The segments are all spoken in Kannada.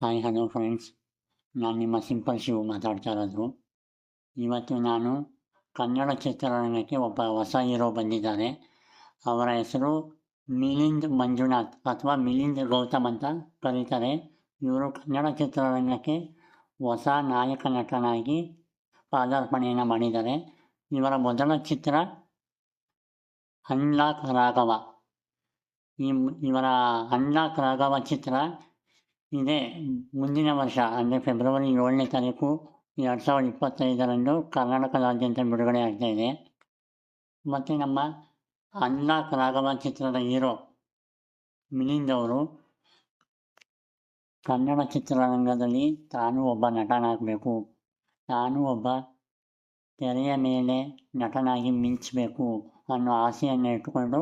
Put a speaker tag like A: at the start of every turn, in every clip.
A: ಹಾಯ್ ಹಲೋ ಫ್ರೆಂಡ್ಸ್ ನಾನು ನಿಮ್ಮ ಸಿಂಪಲ್ ಶಿವು ಮಾತಾಡ್ತಾ ಇರೋದು ಇವತ್ತು ನಾನು ಕನ್ನಡ ಚಿತ್ರರಂಗಕ್ಕೆ ಒಬ್ಬ ಹೊಸ ಹೀರೋ ಬಂದಿದ್ದಾರೆ. ಅವರ ಹೆಸರು ಮಿಲಿಂದ್ ಮಂಜುನಾಥ್ ಅಥವಾ ಮಿಲಿಂದ್ ಗೌತಮ್ ಅಂತ ಕರೀತಾರೆ. ಇವರು ಕನ್ನಡ ಚಿತ್ರರಂಗಕ್ಕೆ ಹೊಸ ನಾಯಕ ನಟನಾಗಿ ಪಾದಾರ್ಪಣೆಯನ್ನು ಮಾಡಿದ್ದಾರೆ. ಇವರ ಮೊದಲ ಚಿತ್ರ ಅನ್ಲಾಕ್ ರಾಘವ. ಇವರ ಅಣ್ಣ ರಾಘವ ಚಿತ್ರ ಇದೆ ಮುಂದಿನ ವರ್ಷ ಅಂದರೆ ಫೆಬ್ರವರಿ ಏಳನೇ ತಾರೀಕು ಎರಡು ಸಾವಿರದ ಇಪ್ಪತ್ತೈದರಂದು ಕರ್ನಾಟಕದಾದ್ಯಂತ ಬಿಡುಗಡೆ ಆಗ್ತಾ ಇದೆ ಮತ್ತು ನಮ್ಮ ಅಣ್ಣ ರಾಘವ ಚಿತ್ರದ ಹೀರೋ ಮಿಲಿಂದ್ ಅವರು ಕನ್ನಡ ಚಿತ್ರರಂಗದಲ್ಲಿ ತಾನು ಒಬ್ಬ ನಟನಾಗಬೇಕು ತಾನು ಒಬ್ಬ ತೆರೆಯ ಮೇಲೆ ನಟನಾಗಿ ಮಿಂಚಬೇಕು ಅನ್ನೋ ಆಸೆಯನ್ನು ಇಟ್ಟುಕೊಂಡು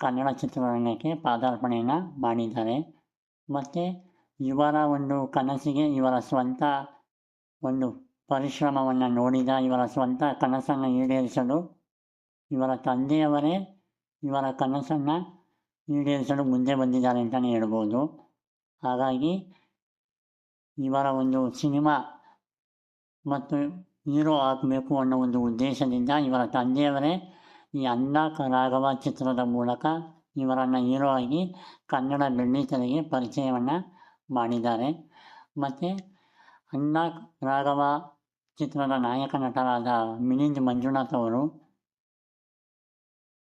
A: ಕನ್ನಡ ಚಿತ್ರರಂಗಕ್ಕೆ ಪಾದಾರ್ಪಣೆಯನ್ನು ಮಾಡಿದ್ದಾರೆ. ಮತ್ತು ಇವರ ಒಂದು ಕನಸಿಗೆ, ಇವರ ಸ್ವಂತ ಒಂದು ಪರಿಶ್ರಮವನ್ನು ನೋಡಿದ, ಇವರ ಸ್ವಂತ ಕನಸನ್ನು ಈಡೇರಿಸಲು, ಇವರ ತಂದೆಯವರೇ ಇವರ ಕನಸನ್ನು ಈಡೇರಿಸಲು ಮುಂದೆ ಬಂದಿದ್ದಾರೆ ಅಂತಲೇ ಹೇಳ್ಬೋದು. ಹಾಗಾಗಿ ಇವರ ಒಂದು ಸಿನಿಮಾ ಮತ್ತು ಹೀರೋ ಆಗಬೇಕು ಅನ್ನೋ ಒಂದು ಉದ್ದೇಶದಿಂದ ಇವರ ತಂದೆಯವರೇ ಈ ಅನ್ನ ರಾಘವ ಚಿತ್ರದ ಮೂಲಕ ಇವರನ್ನು ಹೀರೋ ಆಗಿ ಕನ್ನಡ ಬೆಳ್ಳಿತೆರೆಗೆ ಪರಿಚಯವನ್ನು ಮಾಡಿದ್ದಾರೆ. ಮತ್ತು ಅನ್ನ ರಾಘವ ಚಿತ್ರದ ನಾಯಕ ನಟರಾದ ಮಿಲಿಂದ್ ಮಂಜುನಾಥ್ ಅವರು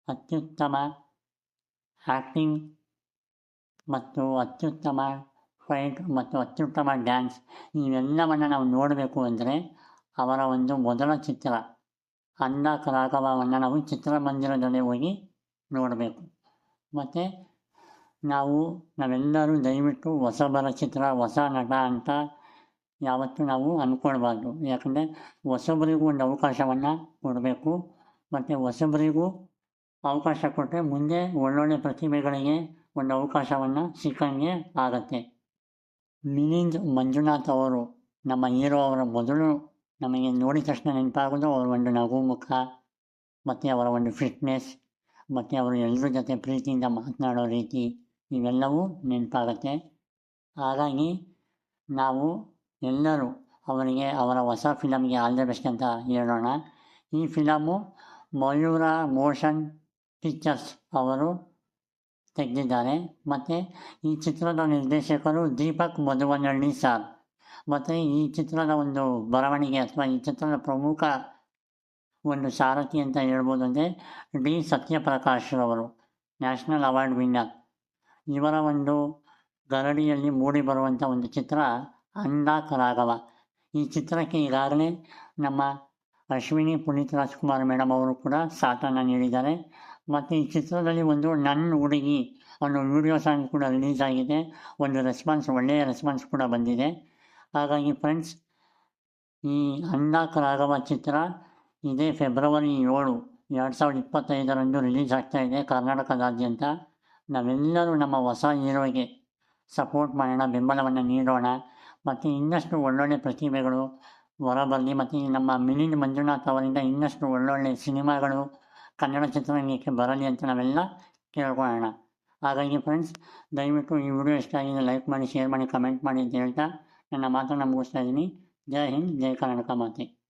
A: ಅತ್ಯುತ್ತಮ ಆ್ಯಕ್ಟಿಂಗ್ ಮತ್ತು ಅತ್ಯುತ್ತಮ ಫೈಟ್ ಮತ್ತು ಅತ್ಯುತ್ತಮ ಡ್ಯಾನ್ಸ್ ಇವೆಲ್ಲವನ್ನು ನಾವು ನೋಡಬೇಕು ಅಂದರೆ ಅವರ ಒಂದು ಮೊದಲ ಚಿತ್ರ. ಅನ್ನ ರಾಘವವನ್ನು ನಾವು ಚಿತ್ರಮಂದಿರದಲ್ಲಿ ಹೋಗಿ ನೋಡಬೇಕು. ಮತ್ತು ನಾವು, ನಾವೆಲ್ಲರೂ ದಯವಿಟ್ಟು ಹೊಸಬರ ಚಿತ್ರ, ಹೊಸ ನಟ ಅಂತ ಯಾವತ್ತೂ ನಾವು ಅಂದ್ಕೊಳ್ಬಾರ್ದು ಯಾಕಂದರೆ ಹೊಸಬರಿಗೂ ಒಂದು ಅವಕಾಶವನ್ನು ಕೊಡಬೇಕು. ಮತ್ತು ಹೊಸಬರಿಗೂ ಅವಕಾಶ ಕೊಟ್ಟರೆ ಮುಂದೆ ಒಳ್ಳೊಳ್ಳೆ ಪ್ರತಿಭೆಗಳಿಗೆ ಒಂದು ಅವಕಾಶವನ್ನು ಸಿಕ್ಕಂಗೆ ಆಗತ್ತೆ. ಮಿಲಿಂದ್ ಮಂಜುನಾಥ್ ಅವರು ನಮ್ಮ ಹೀರೋ ಅವರ ಮೊದಲು ನಮಗೆ ನೋಡಿದ ತಕ್ಷಣ ನೆನಪಾಗೋದು ಅವರ ಒಂದು ನಗು ಮುಖ, ಮತ್ತು ಅವರ ಒಂದು ಫಿಟ್ನೆಸ್ ಮತ್ತು ಅವರು ಎಲ್ಲರ ಜೊತೆ ಪ್ರೀತಿಯಿಂದ ಮಾತನಾಡೋ ರೀತಿ, ಇವೆಲ್ಲವೂ ನೆನಪಾಗತ್ತೆ. ಹಾಗಾಗಿ ನಾವು ಎಲ್ಲರೂ ಅವರಿಗೆ, ಅವರ ಹೊಸ ಫಿಲಮ್ಗೆ ಆಲ್ ದ ಬೆಸ್ಟ್ ಅಂತ ಹೇಳೋಣ. ಈ ಫಿಲಮು ಮಯೂರ ಮೋಷನ್ ಪಿಕ್ಚರ್ಸ್ ಅವರು ತೆಗೆದಿದ್ದಾರೆ. ಮತ್ತು ಈ ಚಿತ್ರದ ನಿರ್ದೇಶಕರು ದೀಪಕ್ ಮಧುವನಹಳ್ಳಿ ಸಾರ್. ಮತ್ತು ಈ ಚಿತ್ರದ ಒಂದು ಬರವಣಿಗೆ ಅಥವಾ ಈ ಚಿತ್ರದ ಪ್ರಮುಖ ಒಂದು ಸಾರಥಿ ಅಂತ ಹೇಳ್ಬೋದು ಅಂದರೆ ಡಿ. ಸತ್ಯಪ್ರಕಾಶ್ ಅವರು ನ್ಯಾಷನಲ್ ಅವಾರ್ಡ್ ವಿನ್ನರ್. ಇವರ ಒಂದು ಗರಡಿಯಲ್ಲಿ ಮೂಡಿ ಬರುವಂಥ ಒಂದು ಚಿತ್ರ ಅಂದಾಕ ರಾಘವ ಈ ಚಿತ್ರಕ್ಕೆ ಈಗಾಗಲೇ ನಮ್ಮ ಅಶ್ವಿನಿ ಪುನೀತ್ ರಾಜ್ಕುಮಾರ್ ಮೇಡಮ್ ಅವರು ಕೂಡ ಸಾಥನ್ನು ನೀಡಿದ್ದಾರೆ. ಮತ್ತು ಈ ಚಿತ್ರದಲ್ಲಿ ಒಂದು ನನ್ನ ಹುಡುಗಿ ಅನ್ನೋ ವಿಡಿಯೋ ಸಾಂಗ್ ಕೂಡ ರಿಲೀಸ್ ಆಗಿದೆ. ಒಂದು ರೆಸ್ಪಾನ್ಸ್ ಒಳ್ಳೆಯ ರೆಸ್ಪಾನ್ಸ್ ಕೂಡ ಬಂದಿದೆ. ಹಾಗಾಗಿ ಫ್ರೆಂಡ್ಸ್ ಈ ಅಣ್ಣಾಕ ರಾಘವ ಚಿತ್ರ ಇದೇ ಫೆಬ್ರವರಿ ಏಳು, ಎರಡು ಸಾವಿರದ ಇಪ್ಪತ್ತೈದರಂದು ರಿಲೀಸ್ ಆಗ್ತಾ ಇದೆ ಕರ್ನಾಟಕದಾದ್ಯಂತ. ನಾವೆಲ್ಲರೂ ನಮ್ಮ ಹೊಸ ಹೀರೋಗೆ ಸಪೋರ್ಟ್ ಮಾಡೋಣ, ಬೆಂಬಲವನ್ನು ನೀಡೋಣ. ಮತ್ತು ಇನ್ನಷ್ಟು ಒಳ್ಳೊಳ್ಳೆ ಪ್ರತಿಭೆಗಳು ಹೊರಬರಲಿ. ಮತ್ತು ನಮ್ಮ ಮಿಲಿಂದ್ ಮಂಜುನಾಥ್ ಅವರಿಂದ ಇನ್ನಷ್ಟು ಒಳ್ಳೊಳ್ಳೆ ಸಿನಿಮಾಗಳು, ಕನ್ನಡ ಚಿತ್ರರಂಗಕ್ಕೆ ಬರಲಿ ಅಂತ ನಾವೆಲ್ಲ ಕೇಳ್ಕೊಳ್ಳೋಣ. ಹಾಗಾಗಿ ಫ್ರೆಂಡ್ಸ್ ದಯವಿಟ್ಟು ಈ ವಿಡಿಯೋ ಇಷ್ಟ ಆಗಿದೆ ಲೈಕ್ ಮಾಡಿ ಶೇರ್ ಮಾಡಿ ಕಮೆಂಟ್ ಮಾಡಿ ಅಂತ ಹೇಳ್ತಾ ನನ್ನ ಮಾತನ್ನು ಮುಗಿಸ್ತಾ ಇದ್ದೀನಿ. ಜೈ ಹಿಂದ್ ಜೈ ಕರ್ನಾಟಕ ಮಾತೆ.